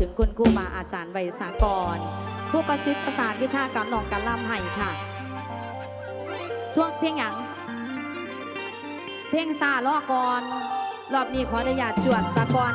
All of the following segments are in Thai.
ถึงคุณครูบาอาจารย์ไวยสากร ผู้ประสิทธิ์ประสานวิชาการหนองการล่ำให้ค่ะท่วงเพียงหยัง เพลงซาลอกร รอบนี้ขออนุญาตจวดสากร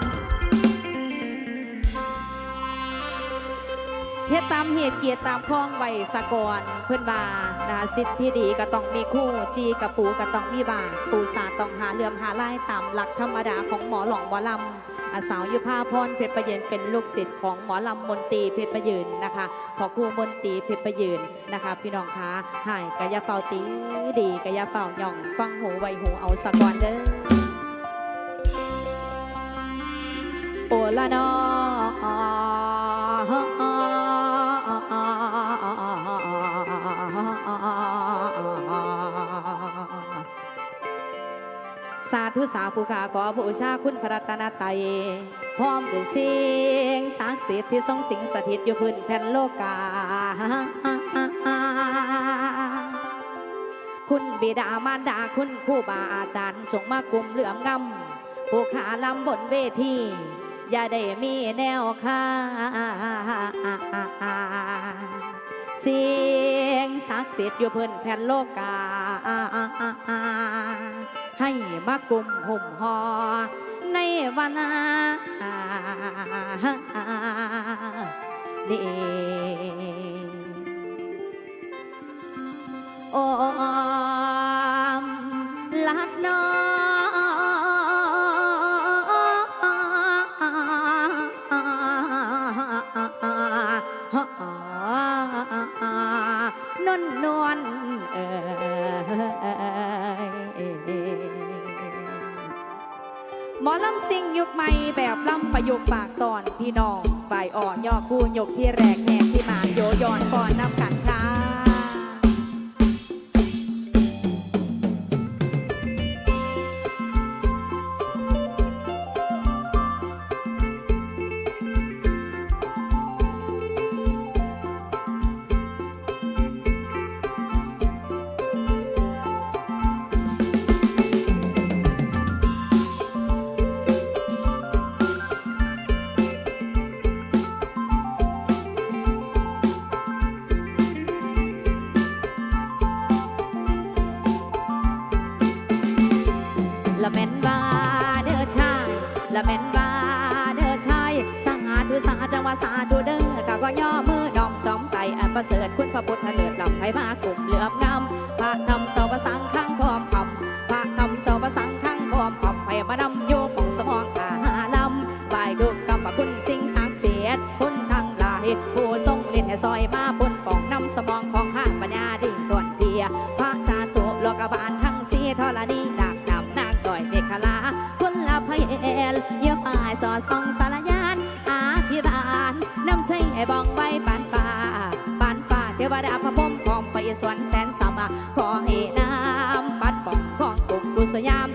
เฮ็ดตามเหตุเกียรติตามคล้องไว้สากรเพื่อนบานะคะสิทธิ์ที่ดีก็ต้องมีคู่จีกับปูก็ต้องมีบาปูสาต้องหาเลื่อมหาไล่ตามหลักธรรมดาของหมอหลองหมอลำ อาสาวยุพาพรเพชรประยืนเป็นลูกศิษย์ของหมอลำมนตรีเพชรประยืนนะคะพอครูมนตรีเพชรประยืนนะคะ พี่น้องคะหายกะยาเฝ้าตีดีกะยาเฝ้าย่อง ฟังหูไวหูเอาสะกรเด้อโอละนอ สาธุสาธุขาขอบูชาคุณพระตนตรัยพร้อมด้วยเสียงศักดิ์สิทธิ์ที่ทรงสิงสถิตอยู่พื้นแผ่นโลกา คุณบิดามารดาคุณครูบาอาจารย์ จงมากลุ่มเหลื่อมงำผู้ขาลำบนเวที อย่าได้มีแนวค่าเสียงศักดิ์สิทธิ์อยู่เพิ่นแผ่นโลกา ให้มากลุ่มหุ่มหอในวันนี้โอมลักน้อน สิ่งยุคใหม่แบบลำประยุกปากตอนพี่น้องฝ่ายอ่อนย่อคู่ยกที่แรกแหกที่มาโยยอนก่อนนำกัน แม่นว่าเด้อชายละแม่นว่าเด้อชายสาธุสาจังว่าสาธุเด้อข้าก็ย่อมือดอมจอมไก่อันประเสริฐคุณพระพุทธเลิศลำไพมากลุ่มเหลือบงามพระธรรมเจ้าประสังข้างพร้อมคำพระธรรมเจ้าประสังข้างพร้อมคำไปมาดำโยของสมองขาหาลำบายดุกกรรมคุณสิ่งสางเสียดคุณทั้งหลายผู้ทรงเล่นให้ซอยมาบนป่องนำสมองของ สอดส่องสารยานอาพิรานน้ำใช้ให้บองไว้ปานป่าปานป่าเทวดาพระพรมของไปสวรรค์แสนสามขอให้น้ำปัดป่องของกุกุสยาม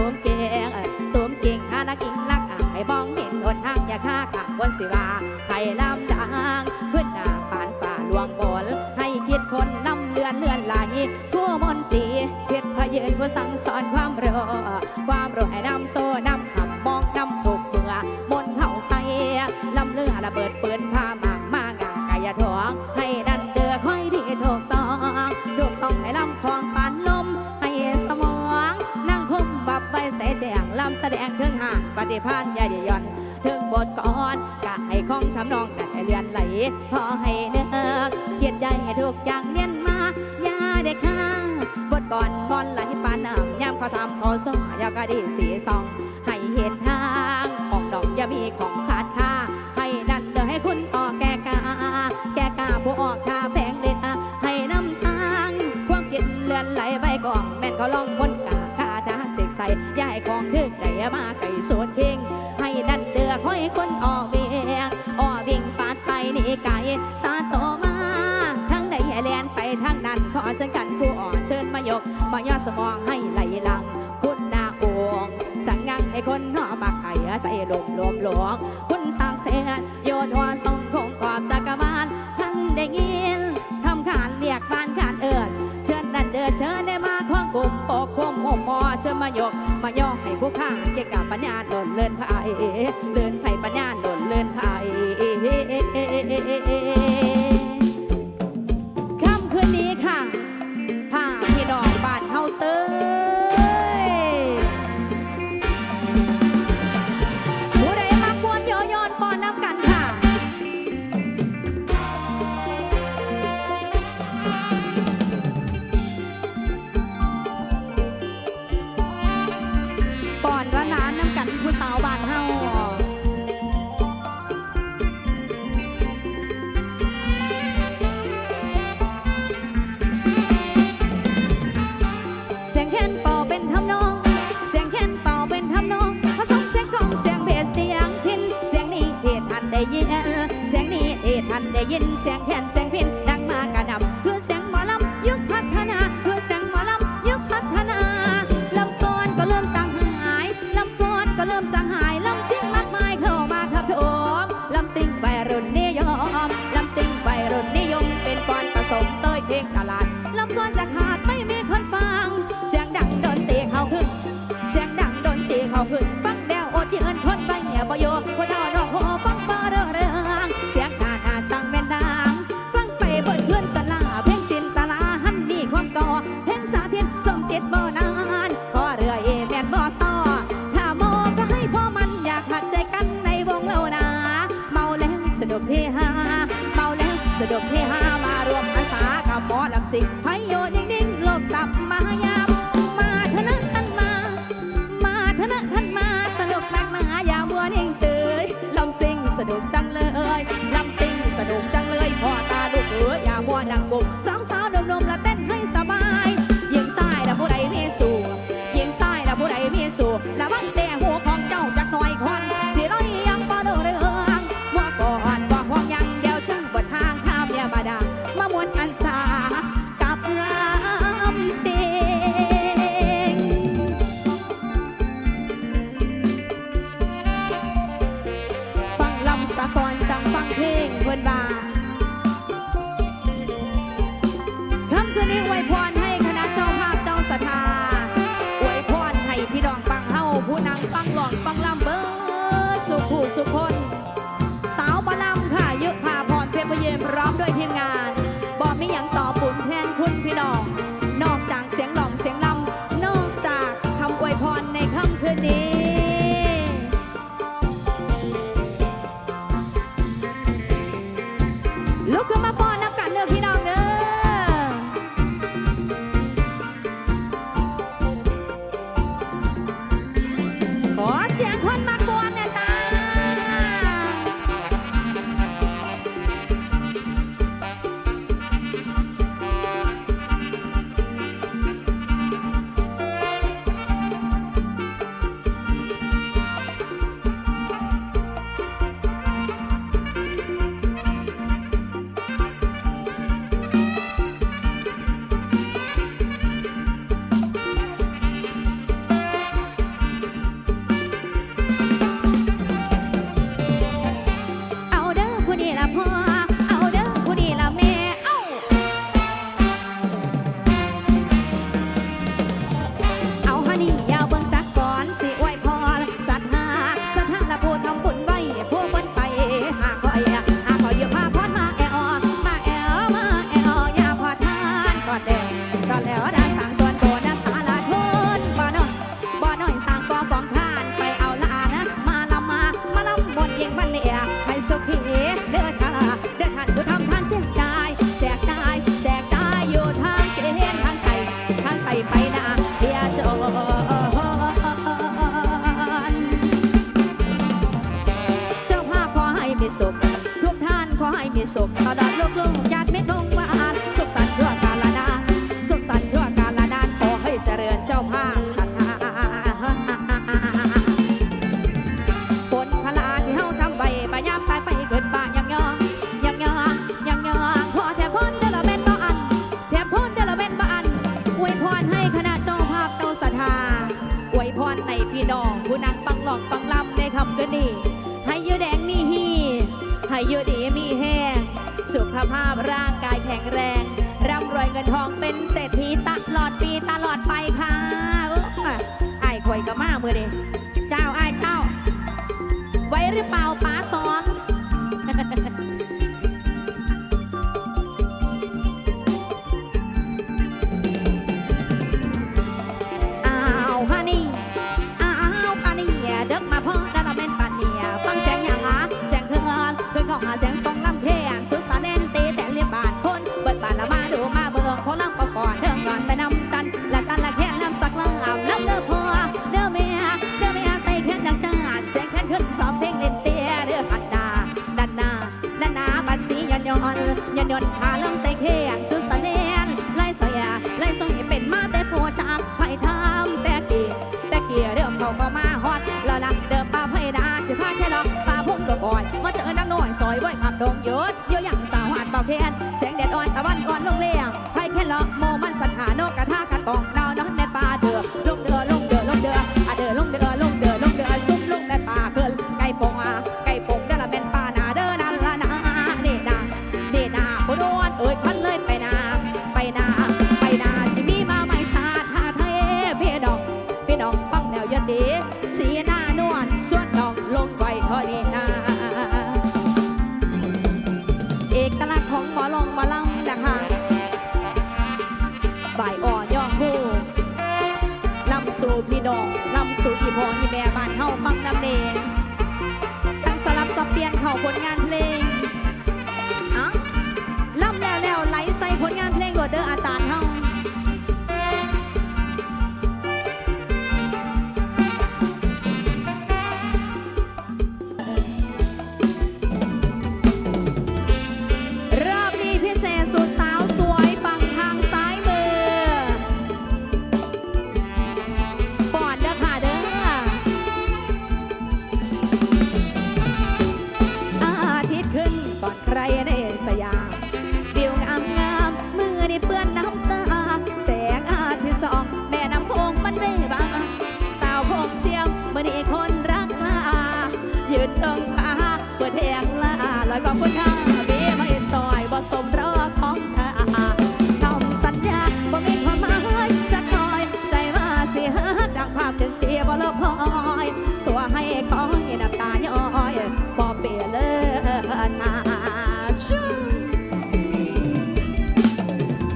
ตูมเก่งตูมเก่งหาลักอิงลักอ่ให้บองเห็นหนทางอย่าฆ่าขังบนสิวาไห้ลำดังขึ้นหน้าปานฝ่าลวงบนให้คิดคนลำเลือนเลือนไหลผู้มนตรีเพชรพยืนผู้สั่งสอนความรอความรอ ห่างปฏิพันอย่าได้หย่อนถึงบทก่อนกะให้คองทำนองได้เลือนไหลพอให้เนื้อเกียดใหญ่ให้ทุกอย่างเนียนมาอย่าได้ข้างบทก่อนบอลไหลปานน้ำยามเขาทำเขาสอยากะดีสีซอง ให้เห็นทางของดอกอย่ามีของขาดค่าให้นั่นเดอให้คุณออกแก่กาแก่กาผู้ออกคาแพงเด็ดให้น้ำทางความคิดเลือนไหลไปกองแม่นเขาลองบนกาคาดาเสกใส่ยาให้ของถึกได้ มาไก่สวดเพ่งให้ดันเดือคอยคนออกเบียงอ้อวิ่งปาดไปนี่ไก่ซาโตมาทั้งใดแลนไปทั้งนั้นขอฉันกันผู้อ่อนเชิญมายกมายอดสมองให้ไหลหลัง คุณนาโกงสังงันให้คนนอบักไข่ใจลมลมหลวงคุณสร้างเสียโยนหัวทรงคงขอบจักรบาลท่านได้ยิน เชื่อมายก มาย่อให้ผู้ข้าเกี่ยวกับปัญญาตนเลินพระเยเลิน Sẽ hẹn. สดบกที่หามารวมภาษากับหมอลำสิงพายโยนิ่งๆโลกตับมายามมาเนะท่านมา มาเนะท่านมาสนุกนักหนายามัวนิ่งเฉยลำสิงสะดุกจังเลยลำสิงสะดุกจังเลยพ่อตาลูกเอ๋ยอย่ามัวดังกุบสาวสาวนมนมละเต้นให้สบายยิงซ้ายละผู้ใดมีสูยิงซ้ายละผู้ใดมีสูละวังแต่ Look at my เด้อท่าเด้อท่านผู้ทำท่านแจกจ่ายแจกจ่ายแจกจ่ายอยู่ทางเกณฑ์ทางใส่ทางใสไปนะเฮียจนเจ้าภาพขอให้มีสุขทุกท่านขอให้มีสุขตลดโลกลุ่ม พี่น้องผู้นั่งปังหลอกปังลำในคำกันนี่ให้เยอะแดงมีฮีให้เยอะดีมีแห้งสุขภาพร่างกายแข็งแรงร่ำรวยเงินทองเป็นเศรษฐีตลอดปีตลอดไปค่ะไอ้ข่อยก็มาเมื่อเดเจ้าไอ้เจ้า ไว้หรือเปล่าป้าสอน Dáng อยบ่อยผักดงยศเยอะอย่างสาวหาดเป่าแคนแสงแดดอ่อนตะวันอ่อนลงเล เผาผลงานเพลง บ่ลพอยตัวให้คอยน้ำตาย้อยบ่เปลี่ยนเลยนาชู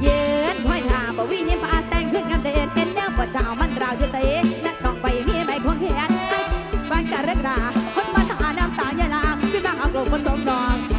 เย็นห้อยหาบ่วิ่งฟ้าแสงขึ้นงามเด่นเป็นแนวบ่เจ้ามันราวอยู่ใจนักต้องไปมีไใบควงแขนบางกะเรื่องราคนมาทาน้ำตาย้ยลางพี่บางเอากลมผสมดอง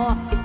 哦。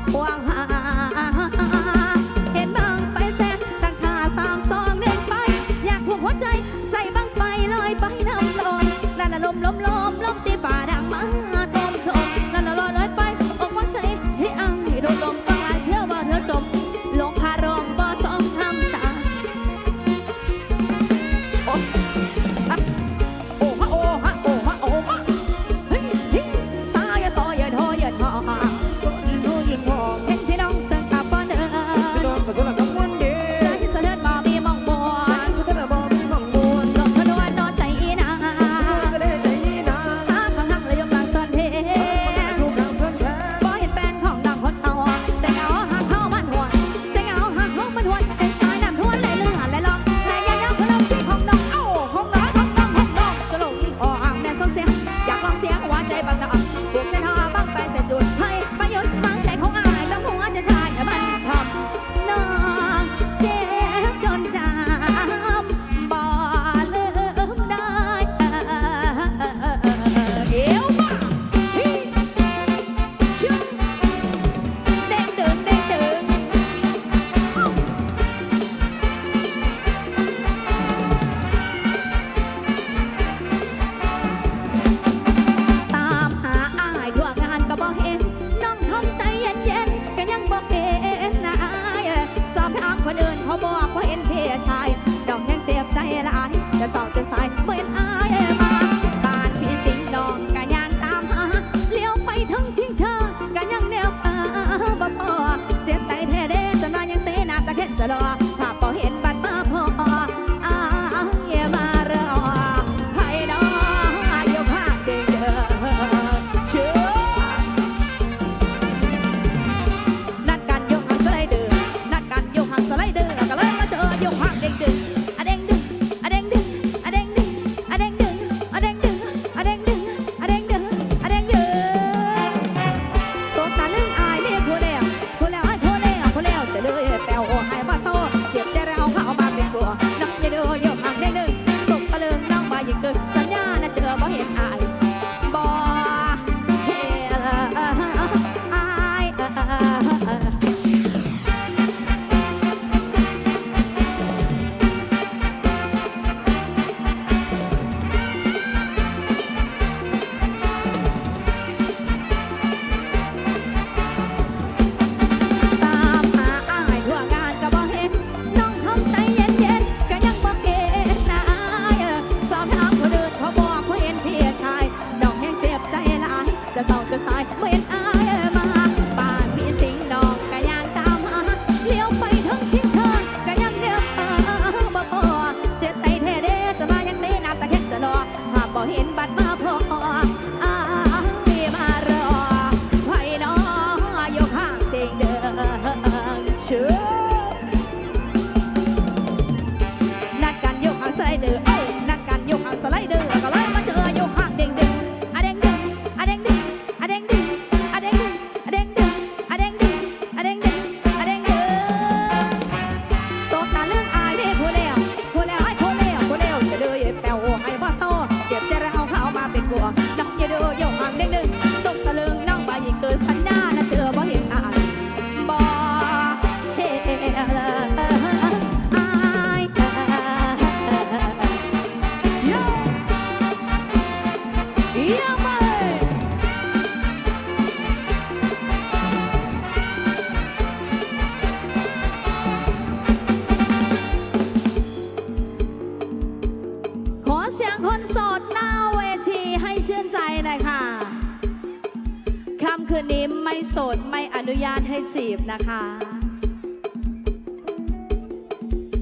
นะคะ